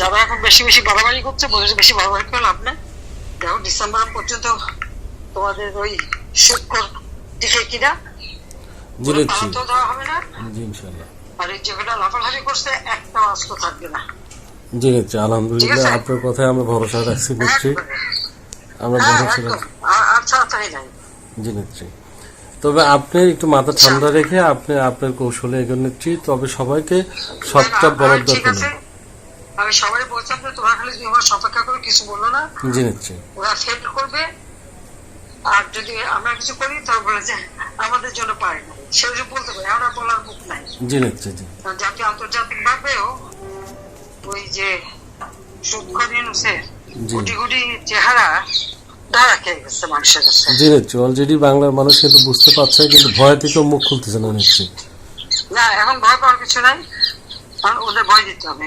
যারা এখন বেশি বেশি বাড়াবাড়ি করছে বলে বেশি বাড়াবাড়ি করে লাভ নেই। দেখো ডিসেম্বর পর্যন্ত তোমাদের ওই শুক্র দিকে কিনা? তো দেওয়া হবে না। জি ইনশাল্লাহ। আর এই যেগুলো লাফালাফি করছে একটা অস্ত্র থাকবে না। জি নিচ্ছি আলহামদুলিল্লাহ আপনার কথায় আমরা ভরসা রাখছি একবারে। আমরা হ্যাঁ, ভরসা রাখছি। তাই নাই। জি নিচ্ছি তবে আপনি একটু মাথা ঠান্ডা রেখে আপনি আপনার কৌশলে এগিয়ে নিচ্ছি। তবে সবাইকে সবটা না, না, আমি সবাই বলছিলাম যে তোমরা খালি দুই মাস অপেক্ষা করে কিছু বলল না। জি নিচ্ছি ওরা ফেল করবে। আর যদি আমরা কিছু করি তবে বলে যে আমাদের জন্য পারে না বলতে পারি আমরা বলার মুখ নাই। জি নিচ্ছি জি। আন্তর্জাতিক ভাবেও ওই যে জি। গুটি গুটি চেহারা জি অলরেডি বাংলার মানুষ কিন্তু বুঝতে পারছে কিন্তু ভয় থেকেও মুখ খুলতেছে না না এখন ভয় পাওয়ার কিছু নাই। কারণ ওদের ভয় দিতে হবে।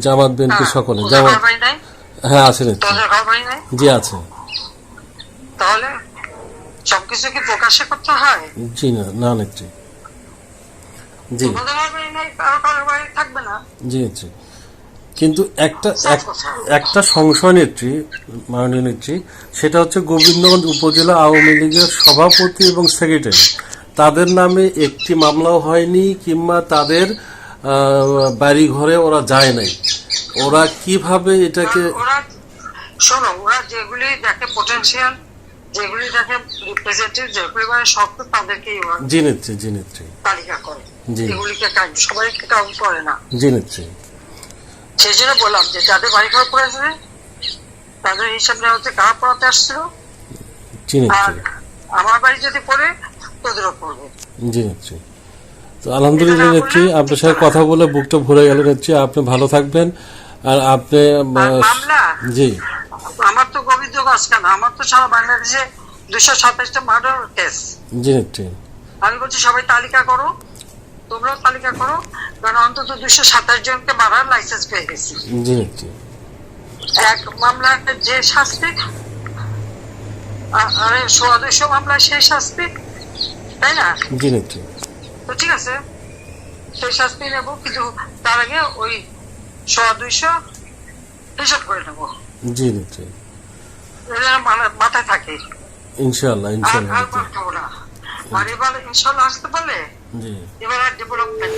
জামাত বিএনপি হ্যাঁ, সকলে জামাত হ্যাঁ আছে জি আছে। তাহলে সবকিছু কি প্রকাশ্যে করতে হয়? জি না না নেত্রী। জি। থাকবে না। জি নেত্রী। কিন্তু একটা এক- একটা সংশয় নেত্রী মাননীয় নেত্রী সেটা হচ্ছে গোবিন্দগঞ্জ উপজেলা আওয়ামী লীগের সভাপতি এবং সেক্রেটারি। তাদের নামে একটি মামলাও হয়নি কিংবা তাদের বাড়ি ঘরে ওরা যায় নাই। ওরা কীভাবে এটাকে ওরা শোনো ওরা যেগুলি দেখে পটেনশিয়াল যেগুলি দেখে রিপ্রেজেন্টেটিভ যেগুলি মানে শক্ত তাদেরকেই ওরা জি নেত্রী জি নেত্রী। তালিকা করে। এগুলিকে সবাইকে কাউন্ট করে না? জি নেত্রী। সেই জন্য বললাম যে যাদের বাড়ি ঘর পড়েছে তাদের হিসাব নেওয়া হচ্ছে কারা পড়াতে আসছিল। আর আমার বাড়ি যদি পড়ে তোদেরও পড়বে। জি নেত্রী। তো আলহামদুলিল্লাহ নেত্রী আপনার সাথে কথা বলে বুকটা ভরে গেল নেত্রী। আপনি ভালো থাকবেন। আর আপনি মামলা? জি। আমার তো গোবিন্দ গাছ কেন আমার তো সারা বাংলাদেশে দুশো সাতাশটা মার্ডার কেস জি নেত্রী। আমি বলছি সবাই তালিকা করো। তোমরাও তালিকা করো। কারণ অন্তত দুশো সাতাশ জনকে মারার লাইসেন্স পেয়ে গেছি। জি নেত্রী। এক মামলায় যে শাস্তি আরে সোয়া দুশো মামলায় সেই শাস্তি তাই না? জি নেত্রী। তো ঠিক আছে। সেই শাস্তি নেব কিন্তু তার আগে ওই শ দুইশো হিসাব করে নেব। জি জি এটা মাথায় থাকে। ইনশাআল্লাহ আর ইনশাআল্লাহ আর নেত্রী। পাঠাবো না। আর এবার ইনশাল্লাহ আসতে পারলে জি। এবার আর ডেভেলপমেন্ট